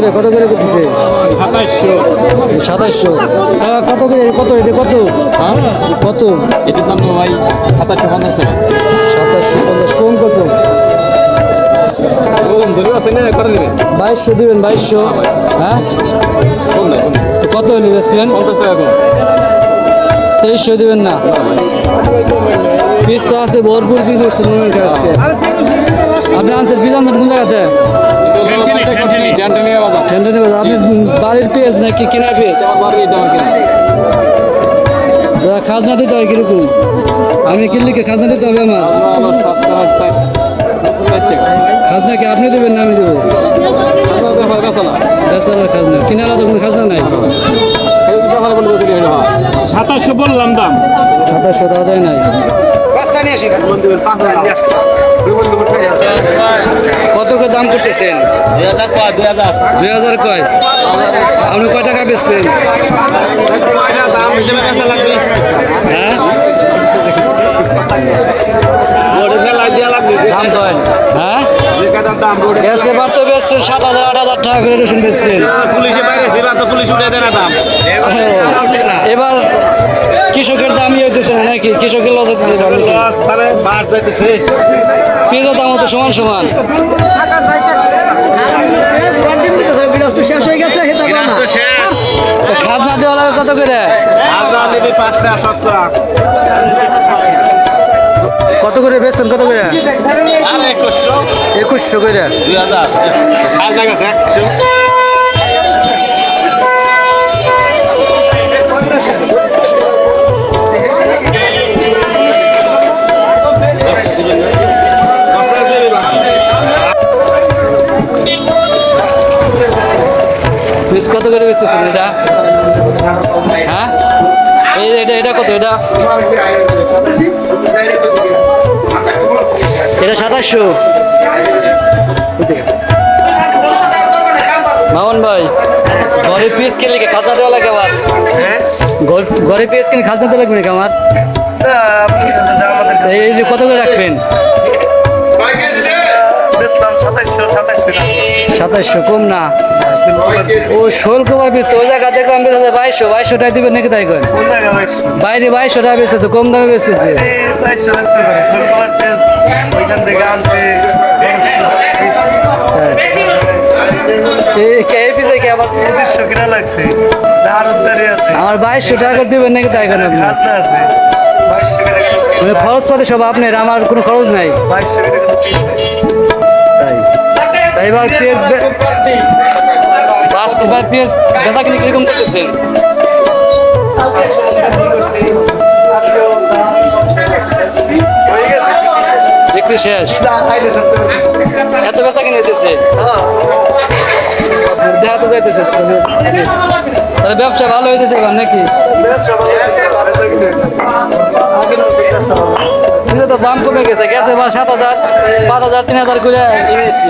করে কত করে করতেছে? সাতাশশো। সাতাশশো। কত করে কত এটা কত? হ্যাঁ? কত? এটার দাম তো ভাই সাতাশশো পঞ্চাশ টাকা। সাতাশশো পঞ্চাশ কম কত? বাইশশো দিবেন বাইশশো। হ্যাঁ। তো কত হলি বেসবেন পঞ্চাশ টাকা কম তেইশশো দিবেন না। পিস তো আছে ভরপুর পিস উঠছে আজকে। আপনি আনছেন পিস আনছেন কোন জায়গাতে? এটা আমার কেনা দাদা খাজনা দিতে হয় কীরকম? আমি কিনলিকে খাজনা দিতে হবে আমার? খাজনা কি আপনি দেবেন না আমি দেবো? খাজনা। কিনারা তো কোনো খাজনা নাই? হয়। সাতাশশো বললাম দাম। সাতাশশো আদায় নাই। দাম করতেছেন? দুই হাজার কয় আপনি কয় টাকা বেচবেন? হ্যাঁ? দাম দেন হ্যাঁ? গ্যাস এবার তো বেচছেন সাত হাজার আট হাজার টাকা করে রসুন বেচছেন। এবার কৃষকের না কৃষকের লস হইতেছে পেঁয়াজের দাম হতো সমান সমান। শেষ হয়ে গেছে খাজনা দেওয়া লাগে কত করে? কত করে বেচছেন কত করে? একুশশো। করে। পিস কত করে বেচতেছেন এটা? হ্যাঁ? এই এটা এটা কত এটা? এটা সাতাশশো। মামন ভাই ঘরে পিস কিনলে খাজনা দেওয়া লাগে আমার? ঘর- ঘরে পিস কিনে খাজনা দেওয়া লাগবে নাকি আমার? এই যে কত করে রাখবেন? সাতাশশো কম না। ও ষোল কুমার পিস তো ওই জায়গা দেখলাম বেচতেছে বাইশশো বাইশশো টাকা দিবেন নাকি তাই করেন বাইরে বাইশশো টাকা বেচতেছে কম দামে বেচতেছে। হ্যাঁ। আমার বাইশশো টাকা করে দিবেন নাকি তাই করেন আপনি? মানে খরচ কত সব আপনার? আমার কোনো খরচ নাই। এবার পেঁয়াজ এবার পেঁয়াজ বেচা কিনে কীরকম করতেছেন বিক্রি শেষ। এত বেচা কিনে দিতেছে দেখা তো যাইতেছে তাহলে ব্যবসা ভালো হইতেছে এবার নাকি? কিন্তু তো দাম কমে গেছে গেছে এবার সাত হাজার পাঁচ হাজার তিন হাজার করে কিনেছি